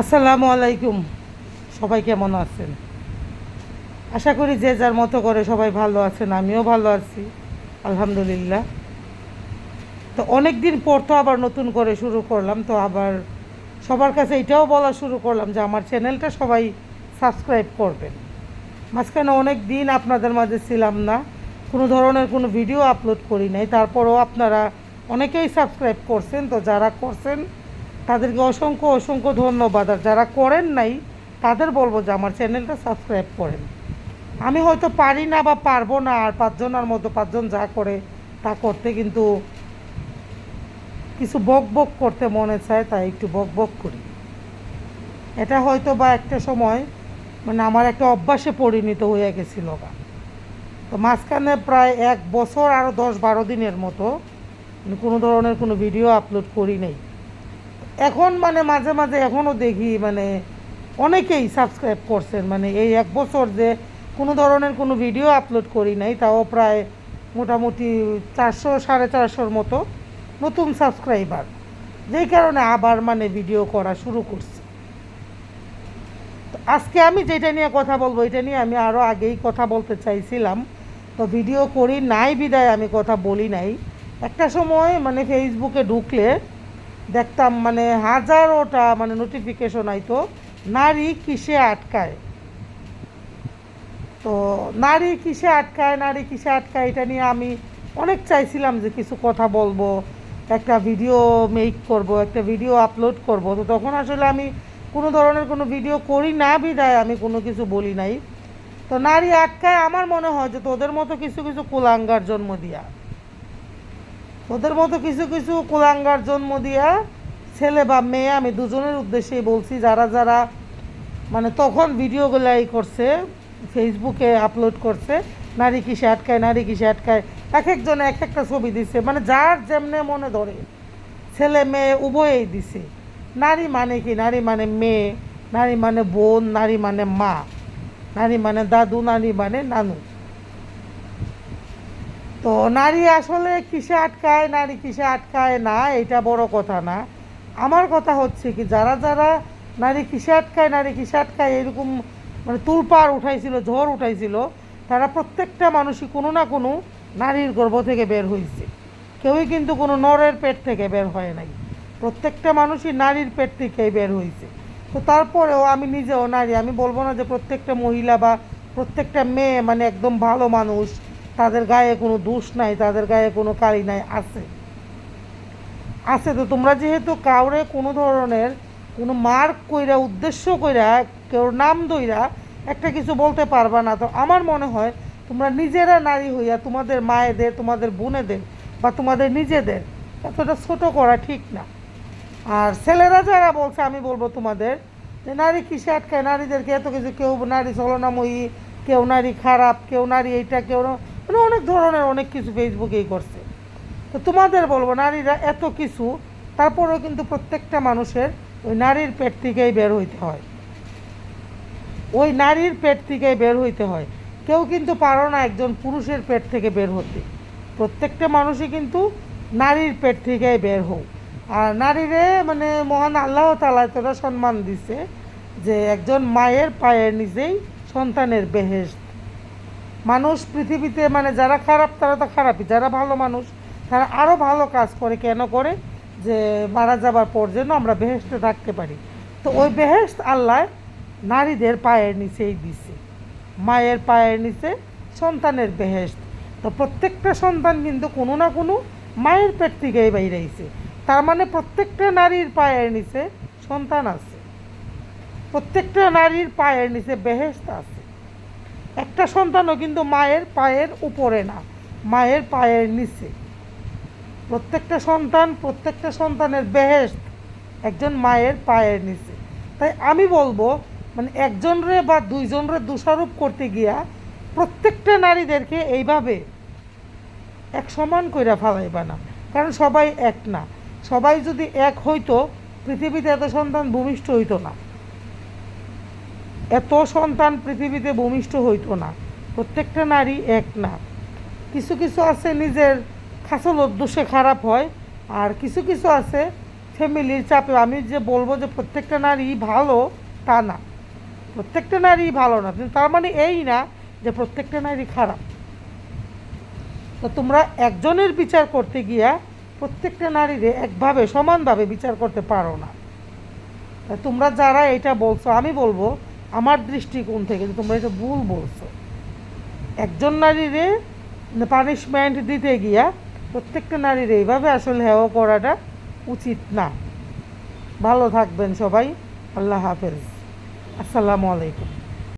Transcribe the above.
আসসালামু আলাইকুম। সবাই কেমন আছেন? আশা করি যে যার মতো করে সবাই ভালো আছেন, আমিও ভালো আছি, আলহামদুলিল্লাহ। তো অনেক দিন পর তো আবার নতুন করে শুরু করলাম, তো আবার সবার কাছে এটাও বলা শুরু করলাম যে আমার চ্যানেলটা সবাই সাবস্ক্রাইব করবেন। মাঝখানে অনেক দিন আপনাদের মাঝে ছিলাম না, কোনো ধরনের কোনো ভিডিও আপলোড করি নাই, তারপরেও আপনারা অনেকেই সাবস্ক্রাইব করছেন, তো যারা করছেন তাদেরকে অসংখ্য অসংখ্য ধন্যবাদ। আর যারা করেন নাই, তাদের বলব যে আমার চ্যানেলটা সাবস্ক্রাইব করেন। আমি হয়তো পারি না বা পারব না, আর পাঁচজনের মতো পাঁচজন যা করে, তা করতে কিন্তু কিছু বক বক করতে মনে চায়, তাই একটু বক বক করি। এটা হয়তো বা একটা সময় মানে আমার একটা অভ্যাসে পরিণত হয়ে গেছিল গা তো মাঝখানে প্রায় এক বছর আরও দশ বারো দিনের মতো মানে কোনো ধরনের কোনো ভিডিও আপলোড করি নাই। এখন মানে মাঝে মাঝে এখনও দেখি মানে অনেকেই সাবস্ক্রাইব করছেন মানে এই এক বছর যে কোনো ধরনের কোনো ভিডিও আপলোড করি নাই, তাও প্রায় মোটামুটি চারশো, সাড়ে চারশোর মতো নতুন সাবস্ক্রাইবার যেই কারণে আবার মানে ভিডিও করা শুরু করছি। তো আজকে আমি যেটা নিয়ে কথা বলব, এটা নিয়ে আমি আরও আগেই কথা বলতে চাইছিলাম। তো ভিডিও করি নাই, বিদায় আমি কথা বলি নাই। একটা সময় মানে ফেসবুকে ঢুকলে দেখতাম মানে হাজারোটা মানে নোটিফিকেশন আইতো, নারী কিসে আটকায়? তো নারী কিসে আটকায়, নারী কিসে আটকায় এটা নিয়ে আমি অনেক চাইছিলাম যে কিছু কথা বলব, একটা ভিডিও মেক করব, একটা ভিডিও আপলোড করব। তো তখন আসলে আমি কোনো ধরনের কোনো ভিডিও করি না বিদায় আমি কোনো কিছু বলি নাই। তো নারী আটকায়, আমার মনে হয় যে তোদের মতো কিছু কিছু কুলাঙ্গার জন্ম দিয়া। তোদের মতো কিছু কিছু কুলাঙ্গার জন্ম দিয়া ছেলে বা মেয়ে, আমি দুজনের উদ্দেশ্যেই বলছি, যারা যারা মানে তখন ভিডিওগুলো এই করছে ফেসবুকে আপলোড করছে, নারী কিসে আটকায়, নারী কিসে আটকায়, এক একজনে এক একটা ছবি দিছে মানে যার যেমনে মনে ধরে, ছেলে মেয়ে উভয়েই দিছে। নারী মানে কি? নারী মানে মেয়ে, নারী মানে বোন, নারী মানে মা, নারী মানে দাদু, নারী মানে নানু। তো নারী আসলে কিসে আটকায়, নারী কিসে আটকায়? না, এটা বড় কথা না। আমার কথা হচ্ছে কি, যারা যারা নারী কিসে আটকায়, নারী কিসে আটকায় এরকম মানে তুলপাড় উঠাইছিল, ঝড় উঠাইছিল, তারা প্রত্যেকটা মানুষই কোনো না কোনো নারীর গর্ভ থেকে বের হয়েছে কেউই কিন্তু কোনো নরের পেট থেকে বের হয় নাই। প্রত্যেকটা মানুষই নারীর পেট থেকেই বের হয়েছে তো তারপরেও আমি নিজেও নারী, আমি বলব না যে প্রত্যেকটা মহিলা বা প্রত্যেকটা মেয়ে মানে একদম ভালো মানুষ তাদের গায়ে কোনো দোষ নাই, তাদের গায়ে কোনো কালি নাই, আছে। আছে তো, তোমরা যেহেতু কাউরে কোনো ধরনের কোনো মার্ক কইরা, উদ্দেশ্য কইরা, কেউ নাম দইরা একটা কিছু বলতে পারবা না, তো আমার মনে হয় তোমরা নিজেরা নারী হইয়া তোমাদের মায়েদের, তোমাদের বোনেদের বা তোমাদের নিজেদের, এতটা ছোট করা ঠিক না। আর ছেলেরা যারা বলছে, আমি বলব তোমাদের যে নারী কিসে আটকায়? নারীদেরকে এত কিছু, কেউ নারী ছলনাময়ী কেউ নারী খারাপ, কেউ নারী এইটা, কেউ না- মানে অনেক ধরনের অনেক কিছু ফেসবুকেই করছে। তো তোমাদের বলব, নারীরা এত কিছু, তারপরেও কিন্তু প্রত্যেকটা মানুষের ওই নারীর পেট থেকেই বের হইতে হয়। ওই নারীর পেট থেকেই বের হইতে হয়। কেউ কিন্তু পারো না একজন পুরুষের পেট থেকে বের হতে। প্রত্যেকটা মানুষই কিন্তু নারীর পেট থেকেই বের হোক। আর নারীরে মানে মহান আল্লাহ তালা তোরা সম্মান দিছে যে একজন মায়ের পায়ের নিজেই সন্তানের বেহেস্ত মানুষ পৃথিবীতে মানে যারা খারাপ, তারা তো খারাপই। যারা ভালো মানুষ, তারা আরও ভালো কাজ করে। কেন করে? যে মারা যাবার পর যেন আমরা বেহেস্তে থাকতে পারি। তো ওই বেহেস্ত আল্লাহ নারীদের পায়ের নিচেই দিছে। মায়ের পায়ের নিচে সন্তানের বেহেস্ত তো প্রত্যেকটা সন্তান কিন্তু কোনো না কোনো মায়ের পেট থেকেই বাইরেছে। তার মানে প্রত্যেকটা নারীর পায়ের নিচে সন্তান আছে। প্রত্যেকটা নারীর পায়ের নিচে বেহেস্ত আছে। একটা সন্তানও কিন্তু মায়ের পায়ের উপরে না, মায়ের পায়ের নিচে। প্রত্যেকটা সন্তান প্রত্যেকটা সন্তানের বেহেস্ত একজন মায়ের পায়ের নিচে। তাই আমি বলব মানে একজনরে বা দুইজনরে দোষারোপ করতে গিয়া প্রত্যেকটা নারীদেরকে এইভাবে এক সমান কইরা ফালাইবা না। কারণ সবাই এক না। সবাই যদি এক হইতো, পৃথিবীতে এত সন্তান ভূমিষ্ঠ হইতো না। এত সন্তান পৃথিবীতে ভূমিষ্ঠ হইতো না, প্রত্যেকটা নারী এক না। কিছু কিছু আছে নিজের খাসল দোষে খারাপ হয়, আর কিছু কিছু আছে ফ্যামিলির চাপে। আমি যে বলব যে প্রত্যেকটা নারী ভালো, তা না। প্রত্যেকটা নারী ভালো না, কিন্তু তার মানে এই না যে প্রত্যেকটা নারী খারাপ। তো তোমরা একজনের বিচার করতে গিয়া প্রত্যেকটা নারীরে একভাবে, সমানভাবে বিচার করতে পারো না। তোমরা যারা এটা বলছো, আমি বলব আমার দৃষ্টিকোণ থেকে যে তোমরা এটা ভুল বলছো, একজন নারীরে পানিশমেন্ট দিতে গিয়া প্রত্যেকটা নারীর এইভাবে আসলে হেও করাটা উচিত না। ভালো থাকবেন সবাই, আল্লাহ হাফেজ। আসসালামু আলাইকুম।